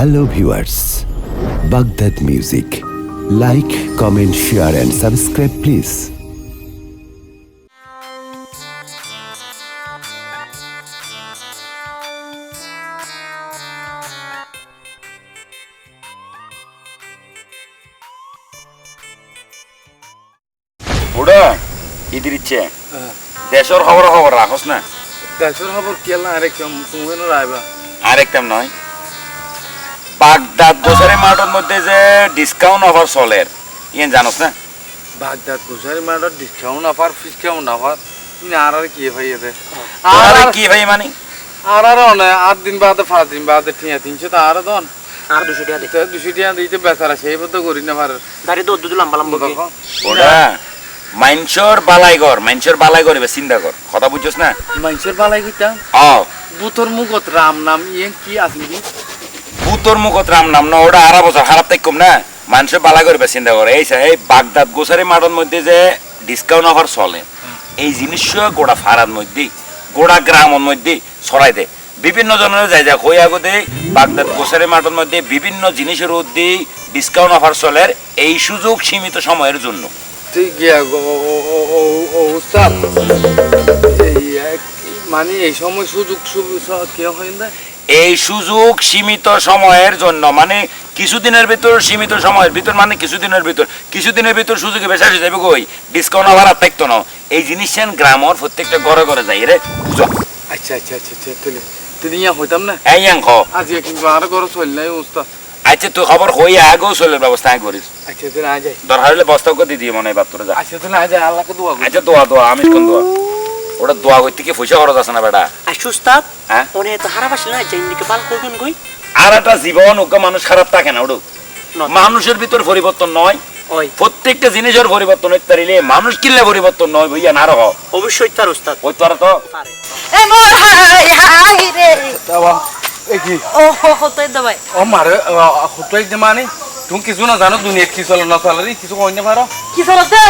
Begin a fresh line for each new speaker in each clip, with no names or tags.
Hello viewers Baghdad music like comment share and subscribe please
বুড়ো ইদির ইচ্ছে। দেশের খবর খবর রাখস না।
দেশের খবর কেলা আরে কেম তুমি না রাইবা?
আরেকটাম নয়। বাগদাদ গোসারি মাঠের মধ্যে যে ডিসকাউন্ট অফার চলে। ইয়েন জানোস না?
Baghdad grocery mart discount offer discount offer তুমি আর আর কি ভাই এতে
আরে কি ভাই মানে?
আর আর অনে আট দিন বাদে পাঁচ দিন বাদে ঠিয়া তিনশো তা আর দন।
আর দুশো টাকা দে।
দুশো টিয়া দিতে বেচারা সেই মতো করি না পারে
দাঁড়িয়ে তো দুধ লম্বা লম্বা
ওটা মাইনসর বালাইগর মাইনসর বালাইগর এবার চিন্তা কর কথা বুঝছস না?
মানুষের বালাই কিতা
অ।
বুতর মুখত রাম নাম ইয়ে কি আছে কি?
ভূতর মুখত নাম না, ওটা আড়া বছর না। মানুষের বালাইগর এবার চিন্তা করে। এই এই বাগদাদ গোসারি মাঠের মধ্যে যে ডিসকাউন্ট অফার চলে, এই জিনিস গোড়া মধ্যে, গোড়া গ্রামের মধ্যে বিভিন্ন জনের যাই যা হই আগতে বাগদাদ গোসারি মাঠের মধ্যে বিভিন্ন জিনিসের মধ্যে ডিসকাউন্ট অফার চলে, এই সুযোগ সীমিত সময়ের জন্য।
ঠিক মানে এই সময় সুযোগ সুবিধা কেউ হয় না?
এই সুযোগ সীমিত সময়ের জন্য মানে কিছুদিনের ভিতর সীমিত সময়ের ভিতর মানে কিছুদিনের ভিতর। কিছুদিনের ভিতর সুযোগে বেশি আসে যাবে কই? ডিসকাউন্ট আবার থাকতো না এই জিনিস গ্রামর প্রত্যেকটা ঘরে ঘরে যাই রে বুঝো?
আচ্ছা আচ্ছা আচ্ছা আচ্ছা তুই ইয়া হইতাম না?
এই অঙ্ক
আজকে কিন্তু আর করো চল নাই উস্তাদ
আচ্ছা তুই খবর হই আগেও চলের ব্যবস্থা আগে করিস।
আচ্ছা আজ যাই।
দরকার হলে বস্তা করে দিয়ে মনে হয় বাপ্তরে যা।
আচ্ছা আজ যাই আল্লাহকে দোয়া
আচ্ছা দোয়া দোয়া আমি কোন দোয়া। ওটা দোয়া করতে কি পয়সা খরচ আছে না বেটা?
আর সুস্তাদ
হ্যাঁ?
ওনে তো হারা পাশে না জাইনিকে পাল করবেন কই?
আর একটা জীবন ওকে মানুষ খারাপ থাকে না ওটা
ন-
মানুষের ভিতর পরিবর্তন নয়।
ওই।
প্রত্যেকটা জিনিসের পরিবর্তন হইতে পারিলে মানুষ কিনলে পরিবর্তন নয় ভইয়া না রহ।
অবশ্যই তার উস্তাদ।
ওই তোরা তো।
এ মোর হাই হাই রে।
বাবা এই কি?
ও হো হো তাই
ও মারে হতাই দে মানে। তুমি কিছু না জানো কি চলে না চলে কিছু কই না পারো
কি চলতে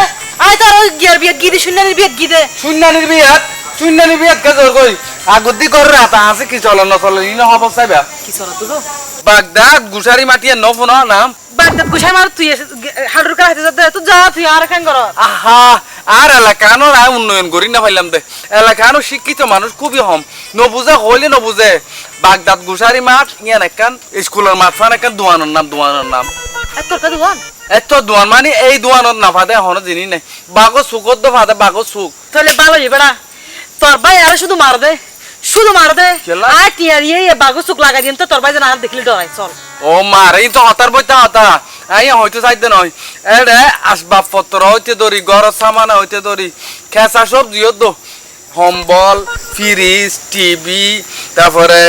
আই তার ওই গিয়ার বিয়াত গিদি বিয়াত গিদে
শূন্যানির বিয়াত শূন্যানির বিয়াত কে জোর কই আগদি কর রাতা আছে কি চলে না চলে ইনো হব চাইবা
কি চলতে গো
বাগদাদ মাটিয়া নাম।
বাগদাদ মার তুই হাডুর কার হাতে যাতে তুই যা তুই আর কেন কর।
আহা আর এলাকানো রায় উন্নয়ন করি না পাইলাম দে। এলাকানো শিক্ষিত মানুষ খুবই হম। নবুঝে হইলে নবুঝে বাগদাদ গুসারি মাঠ ইয়ান একখান স্কুলের মাঠ ফান একখান দোয়ানোর নাম দোয়ানোর নাম।
তোর দোয়ান
এত দোয়ান মানে এই দোয়ানোর না ফাদে হনো জিনিস নাই। বাগো সুকত দো ফাদে বাগো সুক
তাহলে ভালো বেড়া তোর ভাই আর শুধু মার দে শুধু মার দে? আর টিয়া দিয়ে বাগু চুক লাগাই দিন তো তোর ভাই যেন আর দেখলি ডরাই চল।
ও মারে তো হতার বইতে হতা। এই হয়তো চাইতে নয়। এড়ে আসবাব পত্র হইতে ধরি ঘর সামান হইতে ধরি। খেসা সব দিও তো। সম্বল ফ্রিজ টিভি তারপরে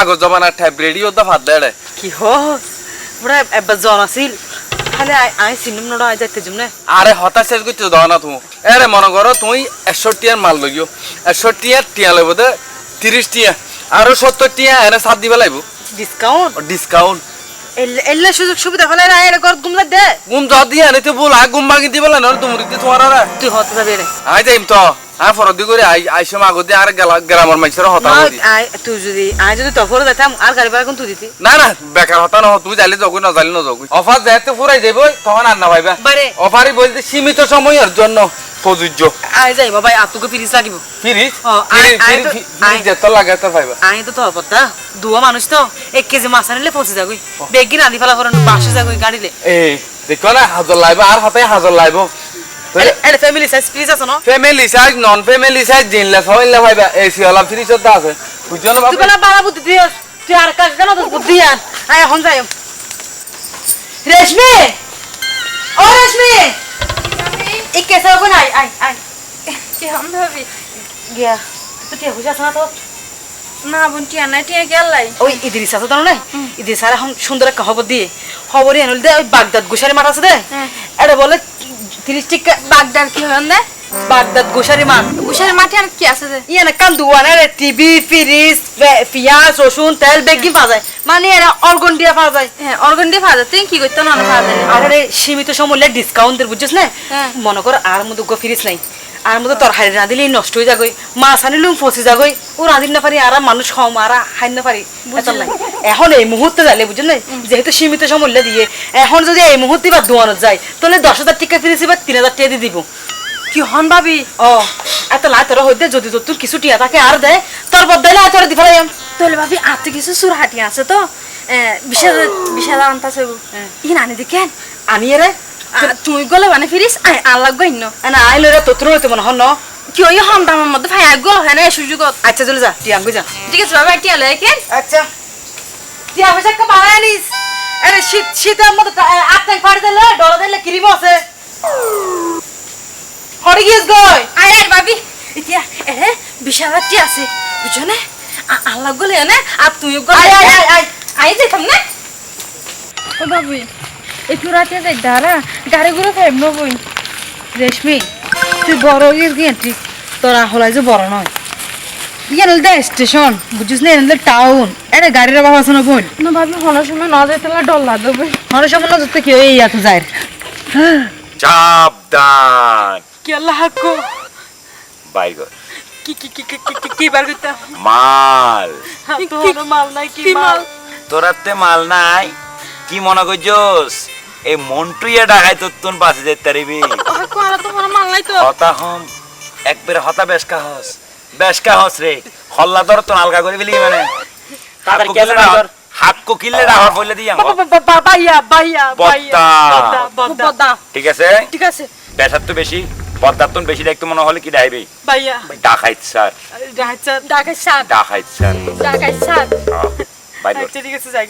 আগর জমানার ট্যাব রেডিও তো ভাত দেড়ে
কি হো বড় এবার জন আসিল খালি আই সিনেম নড়া আই যাইতে জুমনে
আরে হতা শেষ করতে দাও না তুমি। এরে মনে করো তুই একশো টিয়ার মাল লইও একশো টিয়ার টিয়া লইব দে তিরিশ টিয়া আরও সত্তর টিয়া এনে সাত দিবা লাগব।
ডিসকাউন্ট
ডিসকাউন্ট
এলে এলে সুযোগ সুবিধা হলে না এর ঘর গুমলা দে।
গুম বল আগ গুম ভাঙি দিবা না তুমি দিতে তোমার আর।
তুই হতে যাবি রে।
আই যাইম তো ফরদি করে আই আইসে আগতে আর গেলা গ্রামের মানুষের হতা
আই তুই যদি আই যদি তোর ঘরে যাইতাম আর গাড়ি ভাড়া কোন তুই দিতি?
না না বেকার হতা না তুই যাইলে যাবি না যাইলে না যাবি অফার যেতে ফুরাই যাইব তখন আর না পাইবা
বারে
অফারই বলতে সীমিত সময়ের জন্য। প্রযোজ্য।
আই যাই বাবা আর তোকে ফিরিস লাগিব
ফিরিস
আই-
ফিরিস
তো-
যেত লাগে তো পাইবা।
আই তো তোর পত্তা দুয়া মানুষ তো এক কেজি মাছ আনিলে পৌঁছে যাবি বেগি রাঁধি ফেলা করেন বাসে যাবি গাড়িলে।
এই দেখো না হাজার লাইব আর হাতে হাজার লাইব।
এটা ফ্যামিলি সাইজ ফ্রিজ আছে না?
Family size non family size জিনলে সবাইলে পাইবা। এসি ওলা ফ্রিজ তো আছে। বুঝছ না
তুই
বাবা
বুদ্ধি দিস তুই আর কাজ কেন তোর বুদ্ধি এখন যাই। রেশমি! ও রেশমি! কেসে ওখানে আই আই আই
কেমন ভাবি
গিয়া তুই টিয়া বুঝে আছে না তো
না বোন টিয়া নাই টিয়া গেলাই
ওই ইদ্রিস আছে তো না ইদ্রিস আর এখন সুন্দর একটা খবর দিয়ে খবরই আনল দে ওই বাগদাদ গোসারি মাঠ আছে দে
হ্যাঁ।
এটা বলে তিরিশ টিকা
বাগদাদ কি হন দে
বাগদাদ গোসারি মাঠ
উষার মাঠে আর কি আছে
ইয়ে না কান দুয়ান আরে টিভি ফ্রিজ পিঁয়াজ রসুন তেল বেগি পাওয়া যায়। মানে এরা অর্গন দিয়ে পাওয়া যায়।
হ্যাঁ অর্গন দিয়ে ভাজা। তুই কি করতে না ভাজা
আর আরে সীমিত সময় ডিসকাউন্ট দের বুঝছিস না?
হ্যাঁ।
মনে কর আর মধ্যে গো ফ্রিজ নাই। আর মধ্যে তোর হাড়ি রাঁধিলে নষ্ট হয়ে যাগই মাছ আনিলুম ফসি যাগই ও রাঁধিন না পারি আর মানুষ খাওয়া হাইন না পারি। নাই এখন এই মুহূর্তে যাইলে বুঝলেন না? যেহেতু সীমিত সময় দিয়ে এখন যদি এই মুহূর্তে বা দোয়ানো যায় তাহলে দশ হাজার টাকা ফিরেছি বা তিন হাজার টাকা দিয়ে দিব। কি হন ভাবি? ও এত লাই তোরা হইতে যদি তোর কিছু টিয়া থাকে আর দেয় তোর বদলে আর তোরা দি ফেলাই
তোলে ভাবি আর তো কিছু সুরহাটি আছে তো। বিশাল বিশাল আনতাছে ই নানি দেখেন
আনি এরে।
তুই গলে মানে ফিরিস আই আল্লাহ গইন্য
না আইলো রে তোর হইতে মনে হন।
কি ওই হম দামের মধ্যে ভাই গল হয় না এই সুযোগত
আচ্ছা চলে যা টিয়া আঙ্গু যা।
ঠিক আছে বাবা টিয়া লয় কেন?
আচ্ছা। টিয়া পয়সা একটা বাড়াই আনিস। আরে শীত শীতের মধ্যে আটটা ফাড়ি দিলে ডলা দিলে কিরিব আছে। হরে গিয়েস গই
আয় আয় ভাবি এতিয়া এ বিশাল টিয়া আছে বুঝছ না আ- আল্লাহ গলে না আর তুই গলে।
আয় আয় আয় আয়।
আই যেতাম না? ও বাবু একটু রাতে যাই দাঁড়া গাড়িগুলো খাইব না বই।
রেশমি তুই বড় গিয়েস গিয়ে ঠিক তোরা হলাই যে বড় নয় ইয়ে নলদা স্টেশন বুঝিস না? এনলে টাউন। এটা গাড়ির অভাব আছে না বোন
না ভাবি হনার সময় না যেতে ডর লাগবে
হরে সামনে যত কি এই এত যায়।
সাবধান
কি আল্লাহ হাক্কো?
বাইগর
কি কি কি কি কি কি
মাল।
তোর মাল নাই কি মাল?
তোরাতে মাল নাই? কি মনে করছস? এই মন্টুইয়া ডাকাই তোর তোর পাশে যেতে পারিবি।
কোয়ালা তো মাল নাই তো।
হতা হম একবারে হতা বেশকা হস। বেশকা হস রে। হল্লা ধর তো নালকা করে ফেলি মানে।
তাদের
হাক্কো
কেন
কিল্লে
না
ডাহর হাক্কো কিল্লে ডাহর বলে দিয়াম।
বাইয়া বাইয়া
বদ্দা।
বদ্দা
ঠিক আছে?
ঠিক আছে।
পেশার তো বেশি। পদ্মার তো বেশি দেখতে মনে হলে কি ডাইবে
বাইয়া
ডাকাইত স্যার।
ঢাকায় সাত
ডাকাইত স্যার।
সাত
বাইরে
আচ্ছা ঠিক আছে যাই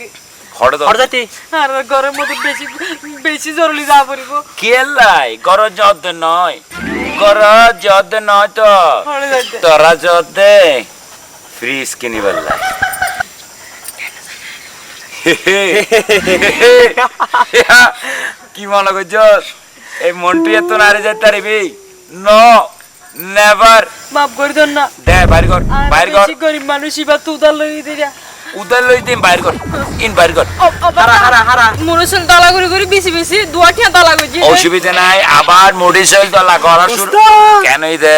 খড় ধর।
হরজাতি
আর গরম মধ্যে বেশি বেশি জরুরি যা পড়িব।
কেলাই গর যদ নয়। গর যদ নয় তো। তোরা যদে ফ্রিজ কিনিবার লাই কি মনে করছস এই মন্টু এত নারে যেতে পারিবি নো নেভার
মাফ করে দেন না।
দে বাইর কর বাইর কর।
গরিব মানুষ এবার তো উদার লই দিরা
উদার লই দিন বাইর কর ইন বাইর কর।
হারা হারা হারা।
মনুষন দলা করে করে বেশি বেশি দুয়া টিয়া দলা করছি।
অসুবিধা নাই আবার মোটিসল দলা করা শুরু। কেনই দে?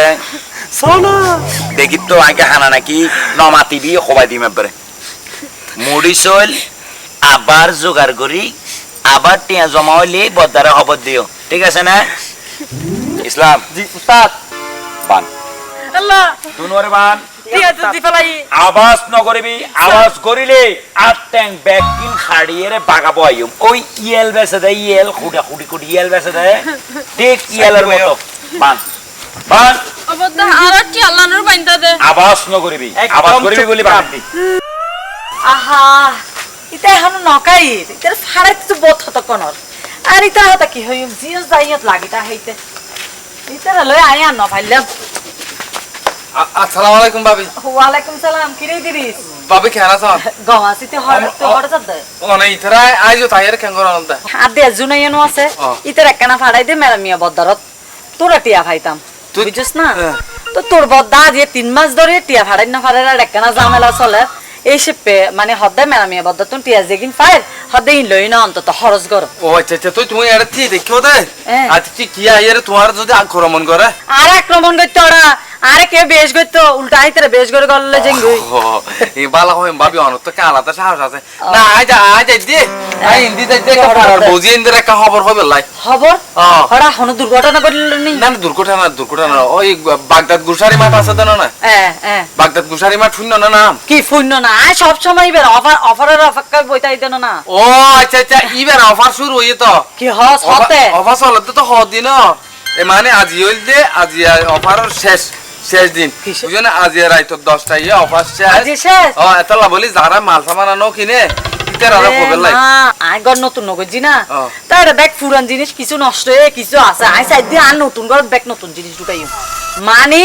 সোনা
দেখি তো আগে হানা নাকি নমাতিবি সবাই দিম একবারে। মুড়িসল আবার জোগাড় করি আবার টিয়া জমা হইলে বদারে খবর দিও। ঠিক আছে না? ইসলাম।
জি উস্তাদ।
বান।
আল্লাহ।
দুনোরে বান।
ঠিক আছে দি ফেলাই।
আওয়াজ নকরিবি আওয়াজ করিলে আর ট্যাং ব্যাগ কিন খাড়িয়ে রে বাগাবো আইম ওই ইয়েল বেসে দেয় ইয়েল খুঁটা খুঁটি খুঁটি ইয়েল বেসে দেয় ঠিক ইয়েলের মতো। বান। বান।
অবদা আর টিয়া আল্লাহর বাইন্দা দে।
আওয়াজ নকরিবি
একদম
আওয়াজ করিবি বলি
থাক।
আহা ইতা এখন নকাই ফাড়াই তো বোধ হতো কোনর। আর ইতা হতা কি হই জিও যাইয়ত লাগিতা হইতে। ইতার লই আয়া ন ভাইলাম
আসসালামু আলাইকুম ভাবি।
ওয়ালাইকুম সালাম কিরে দিরিস
ভাবি কেন আছো?
গমাসিতে হড় তো হড় যাদ
অনে ইতরা আইজো তাইয়ের কেন করন দা
আর দে জুনাই এনো আছে। ইতার একখানা ফাড়াই দে মেরা মিয়া বদ্দারত। তোরা টিয়া খাইতাম
তুই-
বুঝছিস না?
হ্যাঁ।
তো তোর বদ্দা যে তিন মাস ধরে টিয়া ফাড়াই না ফাড়াই আর একখানা ঝামেলা চলে। এই শিপে মানে হদ্দে মেরা মিয়া বদ্দা তুই টিয়া যেগিন ফাইর। হদ্দে ইন লই না অন্তত খরচ কর
ও আচ্ছা আচ্ছা তুই তুমি এটা ঠিক দেখিও দে
আজ
আচ্ছা কি আইয়ের তোমার যদি আক্রমণ করে
আর আক্রমণ করতে ওরা আরে কে বেশ করতো উল্টা আইতে বেশ করে গললে জেঙ্গুই
এই বালা হয় ভাবি কে আলাদা সাহস আছে। না আই যা আই যাই দে আই হিন্দি যাই দে
খবর আছে।
বুঝি ইন্দির একটা খবর হবে লাই।
খবর। হরা হন দুর্ঘটনা করল নি?
না দুর্ঘটনা দুর্ঘটনা ওই বাগদাদ গুসারি মাঠ আছে তো না?
হ্যাঁ হ্যাঁ
বাগদাদ গুসারি মাঠ শূন্য না নাম?
কি শূন্য না? আয় সব সময় বের অফার অফারের অপেক্ষা বইতাই দেন না
ও আচ্ছা আচ্ছা ইবার অফার শুরু হইয়ে তো।
কি হস হতে?
অফার চলতে তো হদিন এ মানে আজি হইল দে আজি অফারের শেষ। শেষ দিন।
কিসে?
বুঝছ না আজি রাইত দশটা ইয়ে অফার শেষ। ও এতলা বলি যারা মাল সামান আনো কিনে
নতুন নগজি না
অ।
তার ব্যাগ পুরান জিনিস কিছু নষ্ট হয়ে কিছু আছে। আই সাইড দিয়ে আর নতুন ব্যাগ নতুন জিনিস ঢুকাইও মানি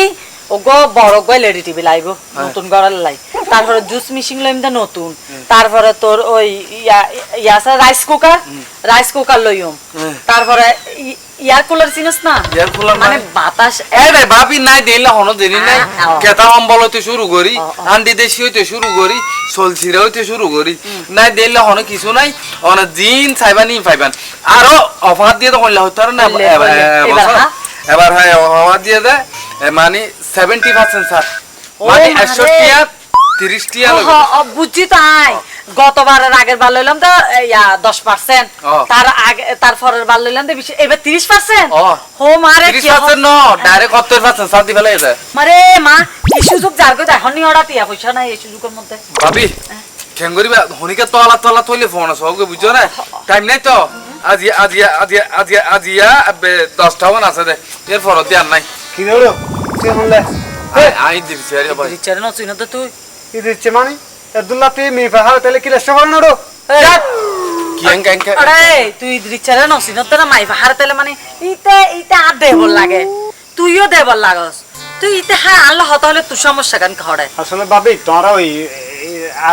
ওগো বড় গয় লেডি টিভি লাইব। নতুন লাই। তারপরে জুস মিশিং লইম দা নতুন। তারপরে তোর ওই ইয়া ইয়া আছে রাইস কুকার রাইস কুকার লইম। তারপরে ইয়ার কুলার চিনস না?
Air cooler
মানে? বাতাস
এ রে ভাবি নাই দিলে হনো দিনি নাই।
আ, আ, ও।
কেতা অম্বল হইতে শুরু করি
ও, ও।
আন্ডি দেশি হইতে শুরু করি সলসিরা হইতে শুরু করি। নাই দিলে হনো কিছু নাই। অন জিন চাইবানি পাইবান আরও অফার দিয়ে তো কইলা হইতো না এবার-
হ্যাঁ?
হ্যাঁ অফার দিয়ে দে মানে সেভেন্টি পার্সেন্ট স্যার।
ও
মানে টিয়া তিরিশ টিয়া
বুঝছি তাই। গতবারের আগের বার লইলাম তো ইয়া দশ পার্সেন্ট। তার আগে তার পরের বার লইলাম তো এবার তিরিশ পার্সেন্ট। হো মারে
তিরিশ পার্সেন্ট ন ডাইরেক্ট সত্তর পার্সেন্ট স্যার দিবে লাগে
মারে মা কি সুযোগ যার গো এখন নি ওরা টিয়া পয়সা নাই এই সুযোগের মধ্যে।
ভাবি করিবা হনিকে তলা তলা তৈলে ফোন আছে ওকে বুঝছ না? টাইম নাই তো? আজিয়া আজিয়া আজিয়া আজিয়া আজিয়া বে- দশটা মান আছে দে। এর ফরত দিয়ে নাই।
কি হলো
আমি দিচ্ছি আরে ভাই
না চিনো তো তুই।
কি দিচ্ছে মানে? আব্দুল্লাহ তুই মেয়ে পাহাড় তাহলে কি রেস্ট করেন ওরো
কি এঙ্কা এঙ্কা
আরে তুই রিচারে না চিনো তো না মাই বাহার তেলে মানে ইতে ইতে আর দেবল লাগে। তুইও দেবল লাগস। তুই ইতে হ্যাঁ আল্লাহ হতে হলে তুই সমস্যা কেন খড়ে
আসলে ভাবি তোমরা ওই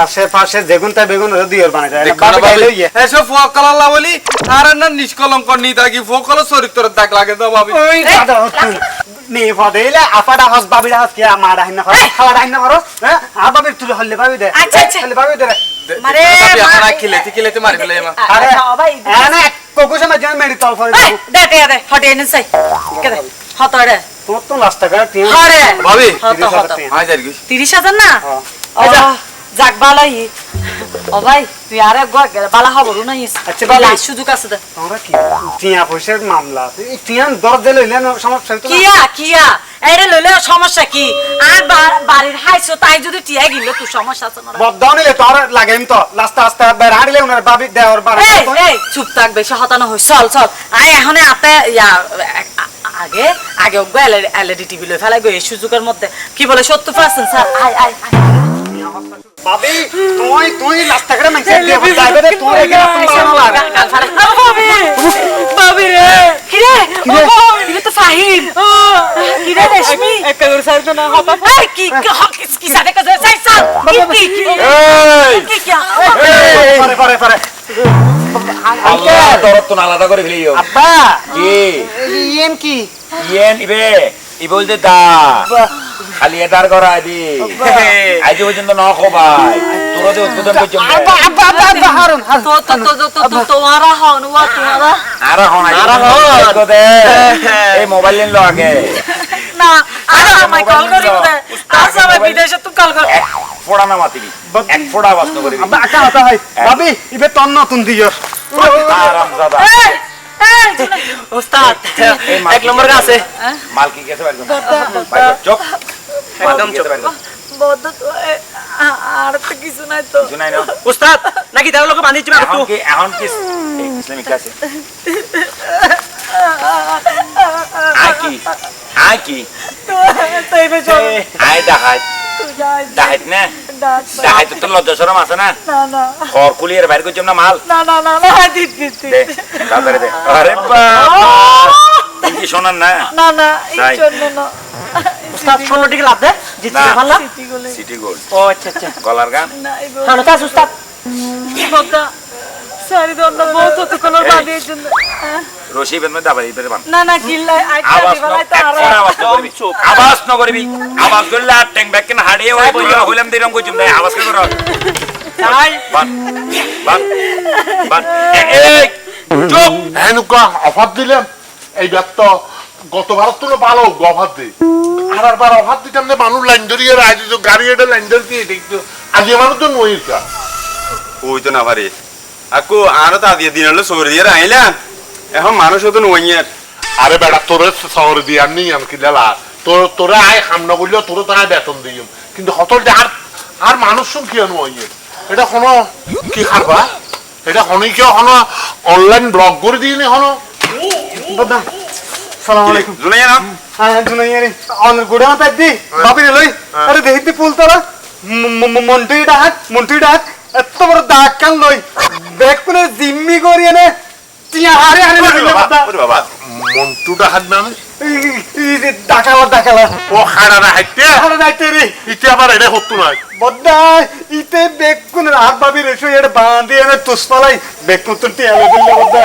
আশেপাশে যেগুন তাই বেগুন ওরা দিওর বানাই যায়
না ভাবি। এসব ফোক কলাল্লা বলি আর না নিষ্কলঙ্ক নি থাকি ফোক কল চরিত্র দাগ লাগে তো
ওই দাদা মেয়ে পদে এলে আপাটা হস বাবিরা হস কি আমার আহিনা করো খাওয়া আহিনা করো হ্যাঁ? আর বাবি তুলে হল্লে বাবি দে।
আচ্ছা, আচ্ছা।
হল্লে বাবি দে।
মারে, মারি।
ফেলে মা
আরে না কোকো সময় তল ফরে
হটে এনে
তোমার তো লাস্ট টাকা
না। যাক বালাই ও ভাই তুই আরে বালা খবর
আচ্ছা, বালাই।
সুযোগ আছে দে।
তোমরা কি? টিয়া পয়সার মামলা। টিয়ান দর দিলে হইলে সমস্যা হইতো
কিয়া কিয়া? এইটা লইলে সমস্যা কি? আর বাড়ির হাইছো তাই যদি টিয়া গিল তুই সমস্যা আছে না
বদদাও নিলে তোর লাগাইম তো। লাস্ট আস্তে বেড়া দিলে উনার বাবি দেওয়ার বার
এই এই চুপ থাক বেশি হতানো হই। চল চল। আই এখন আপে ইয়া আগে আগে ওগো এলইডি টিভি লই ফেলাই গো এই সুযোগের মধ্যে। কি বলে সত্তর পার্সেন্ট স্যার? আই আই আই
বাবি তুই তুই লাস্ট টাকা মাইছে দিয়ে যাবে রে তুই এখানে কোন বানালা
বাবি রে। কি রে কি তো ফাহিম কি রে রেশমি? একটা করে সাইড না হবা এই কি কি সাথে কাজ সাইড সাইড কি কি কি? কি?
পারে পারে পারে।
আল্লাহ দরদ তো আলাদা করে ফেলিও
আব্বা।
কি?
ইয়েন কি?
ইয়েন ইবে ই বলতে দা খালি এটার করা আদি। আজ পর্যন্ত ন খবাই তোরা যে উদ্বোধন
তোমারা হন ওয়া তোমারা
আর। হন আর হন। এই মোবাইল নিন লো আগে।
না আর আমায় কল করি সবাই বিদেশে তুই কল কর।
ফোড়া না মাতিবি। এক ফোড়া বাস্ত করবি।
আব্বা আকা হতা হয় ভাবি ইবে তন নতুন দিও
আরাম দাদা
এই
ওস্তাদ এক নম্বর আছে
মাল কি গেছে চুপ একদম চুপ।
বদ্ধ তো আর তো কিছু নাই তো।
শুনাই না?
ওস্তাদ নাকি তার লোক বাঁধিয়েছি
এখন কি এখন কি ইসলামিক আছে? আয় কি? আয় কি?
চল।
আয় ডাহাত
তুই
না? তো লজ্জা শরম আছে না?
না না।
খর কুলিয়ে বাইর করছিলাম না মাল।
না না না না দিত দিত
দে তাড়াতাড়ি দে। আরে বাবা! কি শোনান না?
না না এই জন্য না।
ওস্তাদ ষোলো টিকে লাভ দেয়? জিতছি
না।
সিটি গলে
ও আচ্ছা আচ্ছা।
গলার গান?
হ্যাঁ
বহুত তো কোন বাদিয়ে জন্য
রশি বেদ মধ্যে আবার ইবের বান
না না গিল্লাই আইটা দিবালাই তো আর
আওয়াজ করবি। আওয়াজ ন করবি। আওয়াজ করলে আর ট্যাঙ্ক ব্যাক কেন হাড়িয়ে ওই বইয়া হইলাম দিলাম কইছুম না আওয়াজ কে
তাই
বান বান বান এই চুপ
এনেকুৱা অফার দিলাম এইবার তো গতবার তো ভালো অফার দিই আর একবার অফার দিতাম না মানুষ লাইন ধরিয়ে রায় দিত গাড়ি এটা লাইন ধরিয়ে দেখতো আজ মানুষ তো নইকা
হইতো না পারে। আকু আরও তা দিয়ে দিন হলো সৌর দিয়ে আইলাম এখন মানুষ হতো নইয়ার
আরে। বেটা তোরে শহরে দিয়ে আর নেই আমি কিলালা তোর তোরে আয় সামনে করলেও তোরে তাই বেতন দিম কিন্তু হতল আর আর মানুষ কি আনো ইয়ে এটা কোনো কি খারবা? এটা হনি কেউ হনো? অনলাইন ব্লগ করে দিয়ে নি হনো
দাদা সালাম আলাইকুম।
জুনাইয়া না
হ্যাঁ গুড়া মাতা দি বাবি রে লই। আরে দেখিতে পুল তোরা। মন্টুই ডাক মন্টুই ডাক। এত বড় দাগ কান লই। ব্যাগ কোনে জিম্মি করি এনে টিয়া হারে হারে
বাবা
কথা
ওরে বাবা
মন্টুটা হাত না
ডাকালা ডাকালা।
ও খাড়া না হাইতে।
রে।
ইতে আবার এটা হতো না
বদ্দা ইতে বেকুন রাত ভাবি রেসো এটা বাঁধি এনে তুসপালাই বেকুন তো টিয়ালে দিলে বদ্দা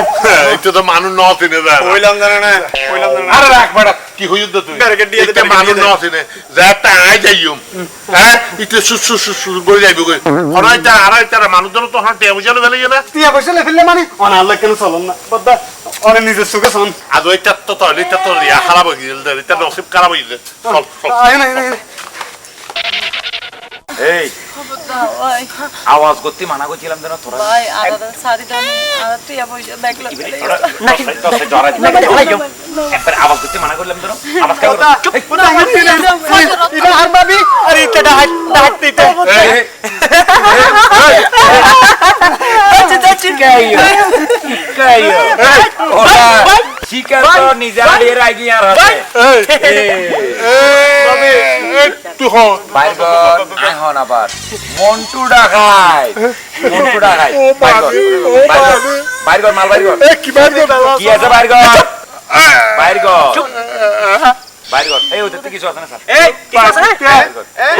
এটা তো মানুষ ন চিনে যায় না।
কইলাম জানা না কইলাম জানা
আরে রাখ বেটা কি হইল তুই?
Barricade দিয়ে
এটা
দিয়ে
ন
দে।
চিনে যা একটা আই যাইম হ্যাঁ ইতে সুস সুস সুস সুস করে যাইব কই? হরাই তা আড়াই তারা তো হ্যাঁ টেবু চলে ফেলে না
টিয়া পয়সা লে ফেললে মানে? অন আল্লাহ কেন চলন না? বদ্দা অনে নিজের সুখে শোন
আজ ওইটা তো তো এটা তো রিয়া খারাপ হয়ে গেল এটা নসিব খারাপ হয়ে গেল। চল চল।
আয় না।
এই আওয়াজ করতে মানা করছিলাম যেন তোরা
ভাই আলাদা সারি দাম আর তুই পয়সা ব্যাগ
একবার আওয়াজ করতে মানা করলাম যেন আওয়াজ কেন
বদ্দা বদ্দা না এটা আর ভাবি আর এটা ডাহাত ডাহাত দিতে
এই,
শিকার তো নিজে আর হাতে
এই, এই, এই, তুই হন
বাইর কর। এখন আবার। মন্টু ডাকাই। মন্টু ডাকাই। বাইর কর। বাইর কর। বাইর মাল বাইর কর।
কি বাদ
কি আছে বাইর কর? বাইর কর। বাইর কর। এই ওদের কিছু আছে না স্যার?
এই কি আছে?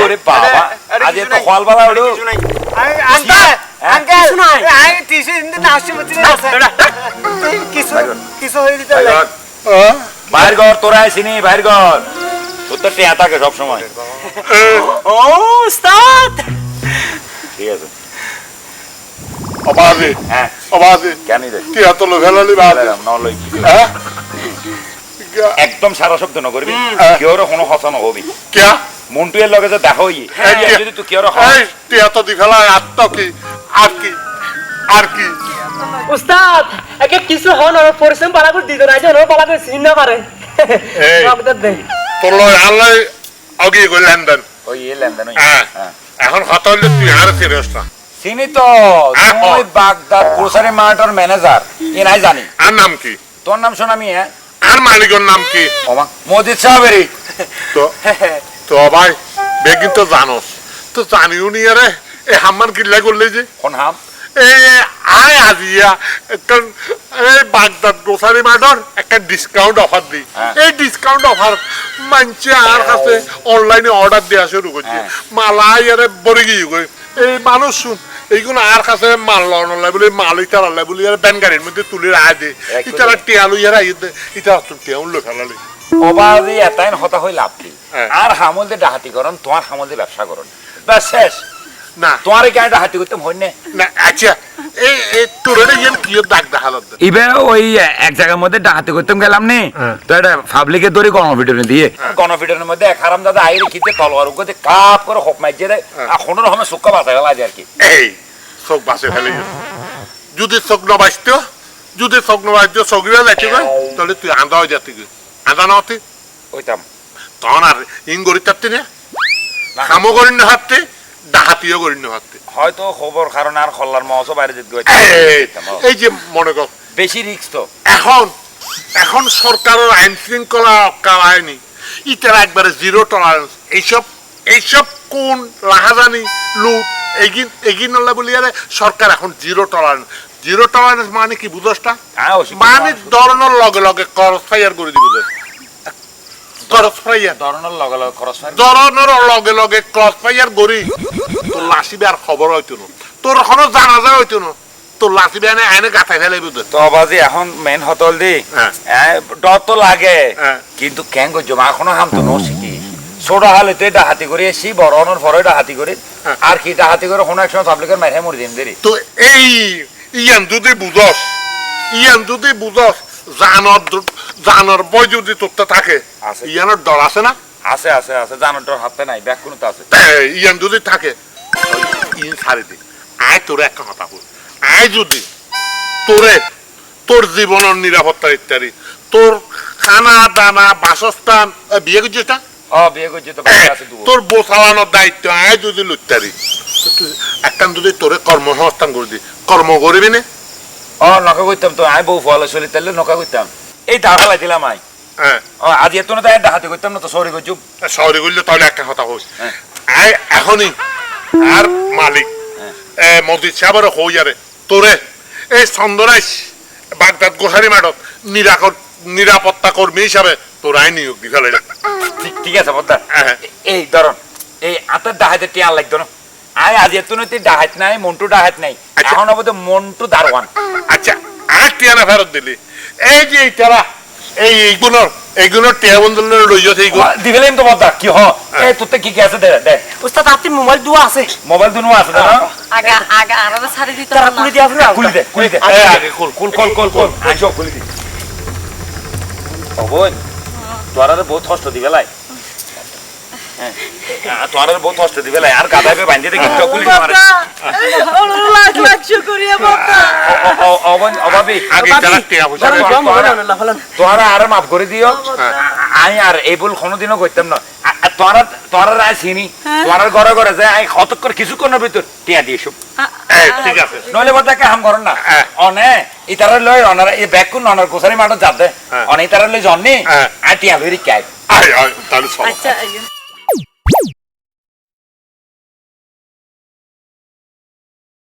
ওরে বাবা। আজ তো খোয়াল বালা ওড়ো
কিছু নাই
আঙ্কেল আঙ্কেল।
কিছু নাই।
আই টিসে ইন্দে মতি না কিছু কিছু হয়ে দিতে
বাইর তোরা আইসিনি বাইর কর। তোর তো থাকে সব সময়
ও উস্তাদ
ঠিক আছে।
অবাধে।
হ্যাঁ।
অবাধে।
কেন রে নলই
হ্যাঁ?
একদম সারা শব্দ নকরবি। কেউর কোনো হসা নহবি।
কিয়া?
মন্টু এর লগে যে দেখা হই যদি তুই কেউর
এই তুই এত দি ফেলা আর তো কি? আর কি? আর কি?
উস্তাদ একে কিছু হন আর পরিশ্রম পালা করে দিত না যেন পালা করে চিন না পারে
এই।
রক্তের দেন
তোর লয় আল্লাহ অগি গই লেনদেন।
ওই এ লেনদেন
হ্যাঁ।
হ্যাঁ।
এখন কথা হইলে তুই আর সিরিয়াস না
চিনি তো
ও।
বাগদাদ গ্রোসারি মার্টের ম্যানেজার এ নাই জানি।
আর নাম কি?
তোর নাম শোন আমি হ্যাঁ
আর মালিকের নাম কি?
ওমা মজিদ সাহেবেরই
তো তো ভাই বেগিন তো জানোস তো জানিও নি আরে এ হাম্মান কিল্লা করলে যে
কোন হাম?
এই আয় আজিয়া একটা এই বাগদাদ গ্রোসারি মার্টর একটা ডিসকাউন্ট অফার দি।
হ্যাঁ।
এই ডিসকাউন্ট অফার মানছে আর কাছে অনলাইনে অর্ডার দেওয়া শুরু করছে
হ্যাঁ।
মালা ইয়ারে বড়ি গিয়ে এই মানুষ শুন এইগুলো আর কাছে মাল লড়াই বলে মাল ইতার আল্লাহ বলে ইয়ার ব্যান গাড়ির মধ্যে তুলে রায় দে। ইতারা টিয়ালু ইয়ার ইতারা তুই টিয়াউন লোক ফেলালি
অবাধি এতাইন হতা হই লাভ কি?
হ্যাঁ।
আর হামল দিয়ে ডাহাতি করন তোমার হামল দিয়ে ব্যবসা করন ব্যাস শেষ।
না।
তোমার এই গাড়ি ডাহাতি করতে হয় না
না আচ্ছা এই এই তোরে ইয়ান কি দাগ দেখালত
ইবে ওই এক জায়গার মধ্যে ডাকাতি করতে গেলাম নে। তো এটা পাবলিকের দড়ি গণপিটনে দিয়ে। গণপিটনের মধ্যে এক হারাম দাদা আইরে খিতে তলোয়ার উপরে কাপ করে হোক মাইজে দেয়। আর রকমের সুক্কা বাঁচা গেল আজ আর কি।
এই চোখ বাসে ফেলে যদি চোখ নবাসত যদি চোখ নবাসত চোখরা যাইতে তাহলে তুই আন্দা হয়ে যাতি আন্দা না হতে?
ওইতাম।
তখন আর ইং গড়ি তারতে না।
না।
কামও করি না হাতে ডাহাতিও করি হাতে
হয়তো খবর কারণ আর খল্লার মহসব বাইরে যেতে।
এই যে মনে কর
বেশি রিক্স তো।
এখন এখন সরকারের আইন শৃঙ্খলা কালায়নি ইতারা একবারে জিরো টলারেন্স এইসব এইসব কোন লাহাজানি লুট এগিন এগিন নলা বলি আরে সরকার এখন জিরো টলারেন্স জিরো টলারেন্স মানে কি বুঝসটা
হ্যাঁ,
মানে ধরনের লগে লগে করস ফাইয়ার করে দিব
ধরনের লগে লগে খরচ
ধরনের লগে লগে ক্রস ফাইয়ার করি তোর লাসিবে আর খবর হইতো না। তোর এখনও জানা যায় হইতো না তোর লাসিবে এনে আইনে গাথাই ফেলে বুঝে
তো বাজি এখন মেন হতল দি। ডর তো লাগে। কিন্তু কেন করছ মা এখনও হাম তো নসিকি ছোট হালে তুই ডাহাতি করে এসি বড় হনোর পরে ডাহাতি করে। আর কি ডাহাতি করে কোনো এক সময় পাবলিকের মাইরে মরি দিন দেরি
তো এই ইয়ান যদি বুঝস ইয়ান যদি বুঝস জানর দ- জানর বই যদি তোরতে থাকে। ইয়ানোর ডর আছে না?
আছে আছে আছে জানোর ডর হাতে নাই ব্যাগ কোনো তো আছে
ইয়ান যদি থাকে ইন ছাড়ি দে। আয় তোরে একটা কথা বল আয় যদি তোরে তোর জীবনের নিরাপত্তা ইত্যাদি তোর খানা দানা বাসস্থান বিয়ে করছিস না? তোর বো চালানোর দায়িত্ব আয় যদি লুটারি একখান যদি তোরে কর্মসংস্থান করে দি কর্ম করবি না?
ও নকা করতাম তো আই বউ ফলে চলি তাহলে নকা করতাম এই দাঁড়া লাইছিলাম আই।
হ্যাঁ।
আজ এত না তাই ডাহাতি করতাম না তো সরি করছুম
শহরে করলে তাহলে একটা কথা হোস
হ্যাঁ।
আয় এখনই আর মালিক। এ মসজিদ সাহেবের হই যারে তোরে। এই চন্দনাইশ বাগদাদ গোসারি মাঠত নিরাকর নিরাপত্তা কর্মী হিসাবে তোর আই নিয়োগ দি ফেলে
ঠিক আছে বদ্দা
হ্যাঁ।
এই ধরন। এই আতের ডাহাতে টিয়া লাগতো না। আই আজ এত নতি ডাহাত নাই মন্টু ডাহাত নাই
আচ্ছা।
এখন অবধি মন্টু দারওয়ান
আচ্ছা আর টিয়া না ফেরত দিলি এই যে এই তারা এই এইগুলোর এইগুলোর টিয়া বন্ধুর লই যাচ্ছে এইগুলো
দিবেলেম তো বদা কি হ এই তোতে কি কি আছে দে দে
উস্তাদ আপনি মোবাইল দুয়া আছে
মোবাইল দুনো আছে না
আগা আগা আরামে ছাড়ি দিতে
তারা কুলি দিয়া ফিরে
কুলি দে কুলি দে
এই আগে খুল
কুল কল কল কল আইসো কুলি দি অবন তোরারে বহুত কষ্ট দিবে লাই হ্যাঁ। তোরারে বহুত কষ্ট দিবে আর গাদাবে বাঁধি দে কিন্তু কুলি মারে।
লাখ লাখ শুকরিয়া বাবা।
অবন অভাবি
আগে তারা
তোরা আর মাফ করে দিও। আই আর এই ভুল কোনোদিনও করতাম না। আ- আ- তোরা তোরা রায় চিনি। তোরা ঘরে ঘরে যায় আই হতক করে কিছুক্ষণের ভিতর টিয়া দিয়ে এসব
ঠিক আছে।
নইলে বদাকে হাম করেন না।
হ্যাঁ।
অনে ইতারা লই অনারা এই ব্যাগ কোন অনার গোসারি মাঠত যাতে
হ্যাঁ।
অনে ইতারা লই জন্নি
হ্যাঁ।
আর টিয়া লই রিকাই
আয় আয় তাহলে
আচ্ছা